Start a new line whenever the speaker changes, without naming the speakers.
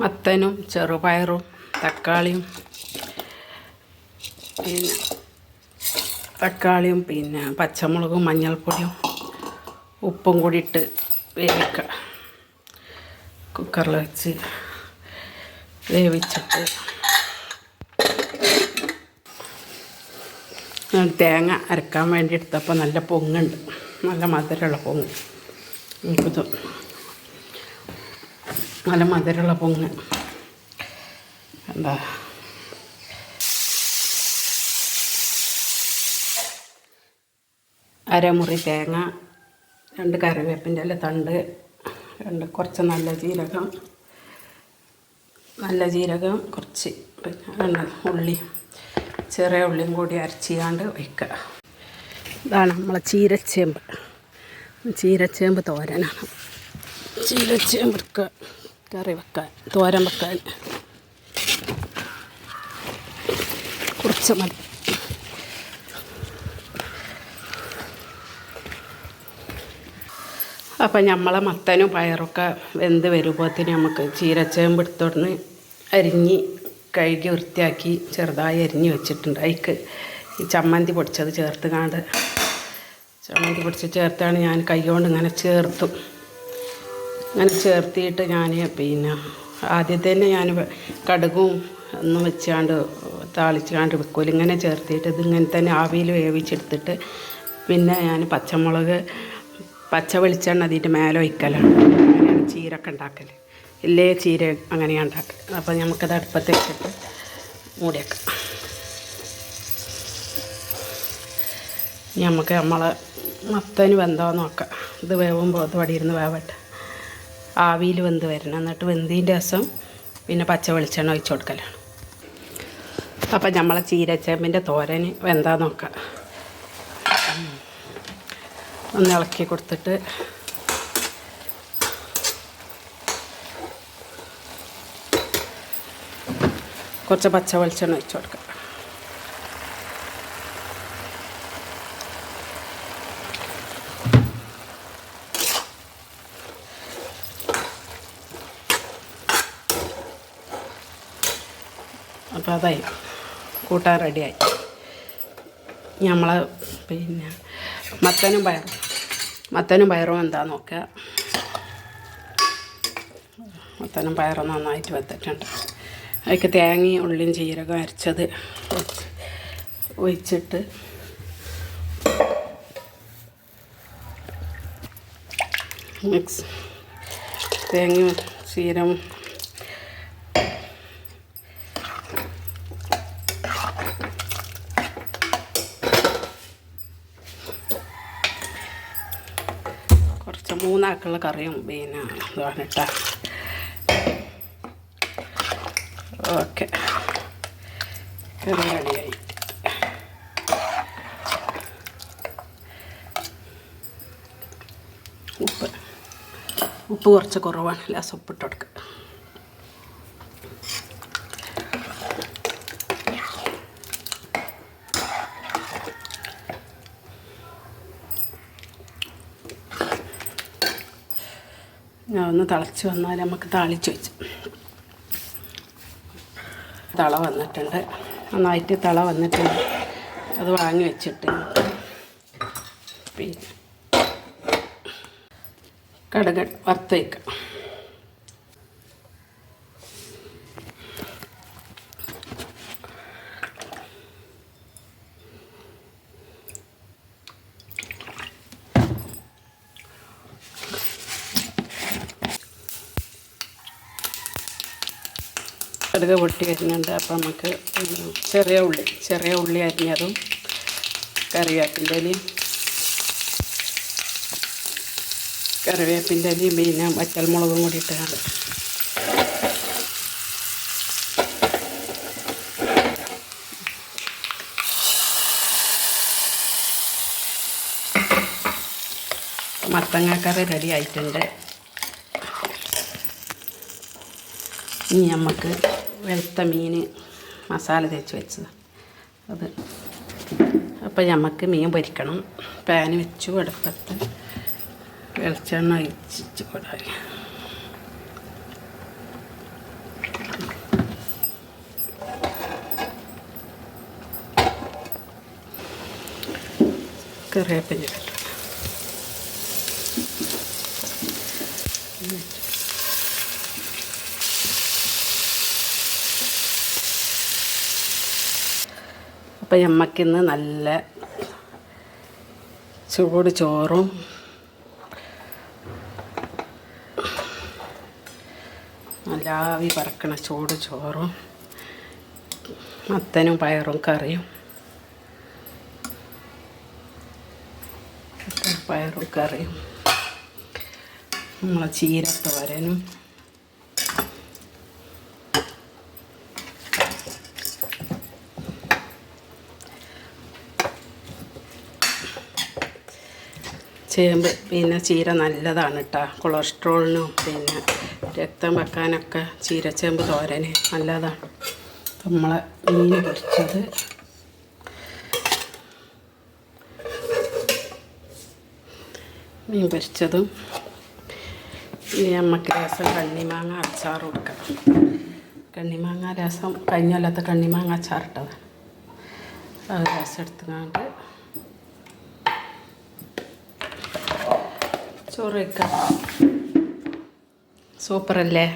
മത്തനും ചെറുപയറും തക്കാളിയും പിന്നെ തക്കാളിയും പിന്നെ പച്ചമുളകും മഞ്ഞൾപ്പൊടിയും ഉപ്പും കൂടി ഇട്ട് വേവിക്കുക. കുക്കറിൽ വെച്ച് വേവിച്ചിട്ട് തേങ്ങ അരക്കാൻ വേണ്ടി എടുത്തപ്പോൾ നല്ല പൊങ്ങുണ്ട്. നല്ല മധുരമുള്ള പൊങ്ങ്. എനിക്കിത് നല്ല മധുരമുള്ള പൊങ്ങ്. എന്താ? അരമുറി തേങ്ങ രണ്ട് കറിവേപ്പിന്റെ ഇല തണ്ട് രണ്ട് കുറച്ച് നല്ല ജീരകം നല്ല ജീരകം കുറച്ച് പിന്നെ രണ്ട് ഉള്ളി ചെറിയ ഉള്ളിയും കൂടി അരച്ചിയാണ്ട് വയ്ക്കുക. ഇതാണ് നമ്മളെ ചീരച്ചേമ്പ്. ചീരച്ചേമ്പ് തോരനാണ്. ചീരച്ചേമ്പ് എടുക്കുക. കറി വെക്കാൻ തോരൻ വെക്കാൻ. കുറച്ച് മതി. അപ്പം നമ്മളെ മത്തനും പയറൊക്കെ വെന്ത് വരുമ്പോഴത്തേന് നമുക്ക് ചീരച്ചേമ്പ് എടുത്തോടന്ന് അരിഞ്ഞ് കഴുകി വൃത്തിയാക്കി ചെറുതായി അരിഞ്ഞ് വെച്ചിട്ടുണ്ട്. അതിക്ക് ഈ ചമ്മന്തി പൊടിച്ചത് ചേർത്ത് കാണ്ട്. ചമ്മന്തി പൊടിച്ച് ചേർത്താണ് ഞാൻ കൈകൊണ്ട് ഇങ്ങനെ ചേർത്തു. അങ്ങനെ ചേർത്തിയിട്ട് ഞാൻ പിന്നെ ആദ്യത്തെ തന്നെ ഞാൻ കടുകും ഒന്നും വെച്ചാണ്ട് താളിച്ചാണ്ട് വെക്കൂല ഇങ്ങനെ ചേർത്തിട്ട് ഇതിങ്ങനെ തന്നെ ആവിയിൽ വേവിച്ചെടുത്തിട്ട് പിന്നെ ഞാൻ പച്ചമുളക് പച്ച വെളിച്ചെണ്ണ അതിന്റെ മേലെ ഒഴിക്കലാണ്. അങ്ങനെയാണ് ഉണ്ടാക്കൽ ഇല്ലേ ചീര അങ്ങനെയാണ് ഉണ്ടാക്കൽ അപ്പോൾ നമുക്കത് അടുപ്പത്ത് വെച്ചിട്ട് മൂടിയേക്കാം. നമുക്ക് നമ്മളെ മത്തന് വെന്തോ നോക്കാം. ഇത് വേവുമ്പോൾ അത് വടിയിരുന്ന് വേവട്ടെ. ആവിയിൽ വെന്ത് വരണം. എന്നിട്ട് വെന്തിന്റെ രസം പിന്നെ പച്ച വെളിച്ചെണ്ണ ഒഴിച്ച് കൊടുക്കലാണ്. അപ്പം നമ്മളെ ചീരച്ചേമ്പിന്റെ തോരന് വെന്താ നോക്കാം. ഒന്ന് ഇളക്കി കൊടുത്തിട്ട് കുറച്ച് പച്ച വെളിച്ചെണ്ണ ഒഴിച്ച് കൊടുക്കാം. അപ്പോൾ അതായി. കൂട്ടാൻ റെഡിയായി. നമ്മൾ പിന്നെ മത്തനും പയറും. മത്തനും പയറും എന്താ നോക്കുക. മത്തനും പയറും നന്നായിട്ട് വെത്തിട്ടുണ്ട് അതൊക്കെ തേങ്ങയും ഉള്ളിയും ജീരകം അരച്ചത് ഒഴിച്ചിട്ട് മിക്സ് തേങ്ങയും ചീരം കുറച്ച് മൂന്നാക്കുള്ള കറിയും പിന്നെ ഇതാണ് കേട്ടോ ഓക്കെ. കറി റെഡിയായി. ഉപ്പ്. ഉപ്പ് കുറച്ച് കുറവാണ്. ലാസ് ഉപ്പിട്ട് കൊടുക്കുക ഒന്ന് തിളച്ച് വന്നാൽ നമുക്ക് താളിച്ച് വെച്ച്. തള വന്നിട്ടുണ്ട്. നന്നായിട്ട് തള വന്നിട്ടുണ്ട്. അത് വാങ്ങി വെച്ചിട്ട്. പിന്നെ കടുക് വറുത്ത് വയ്ക്കാം കടുക് പൊട്ടി വരുന്നുണ്ട്. അപ്പം നമുക്ക് ചെറിയ ഉള്ളി ചെറിയ ഉള്ളി അരിഞ്ഞതും കറിവേപ്പിന്റെ ഇലയും കറിവേപ്പിന്റെ ഇലയും പിന്നെ വറ്റൽമുളകും കൂടി ഇട്ടാണ് മത്തങ്ങാക്കറി റെഡി ആയിട്ടുണ്ട്. ഇനി നമുക്ക് വെളുത്ത മീന് മസാല തേച്ച് വെച്ചത്. അത് അപ്പം നമുക്ക് മീൻ പൊരിക്കണം. പാൻ വെച്ചു അടുപ്പത്ത് വെളിച്ചെണ്ണ ഒഴിച്ച് കൂടാൻ കറിവേപ്പിന്റെ അപ്പം ഞമ്മക്കിന്ന് നല്ല ചൂട് ചോറും നല്ല ആവി പറക്കണ ചൂട് ചോറും മത്തനും പയറും കറിയും. പയറും കറിയും. നമ്മളെ ചീരത്തോരനും ചേമ്പ് പിന്നെ ചീര നല്ലതാണ് കേട്ടോ കൊളസ്ട്രോളിനും പിന്നെ രക്തം വെക്കാനൊക്കെ ചീരച്ചേമ്പ് തോരന് നല്ലതാണ്. നമ്മളെ മീൻ പൊരിച്ചത്. മീൻ പൊരിച്ചതും ഇനി നമുക്ക് രസം കണ്ണിമാങ്ങ അച്ചാർ കൊടുക്കണം. കണ്ണിമാങ്ങ രസം കഴിഞ്ഞ കണ്ണിമാങ്ങ അച്ചാറിട്ടതാണ് അത് രസം എടുത്തുകൊണ്ട് ചോറ് വയ്ക്കാം സൂപ്പറല്ലേ?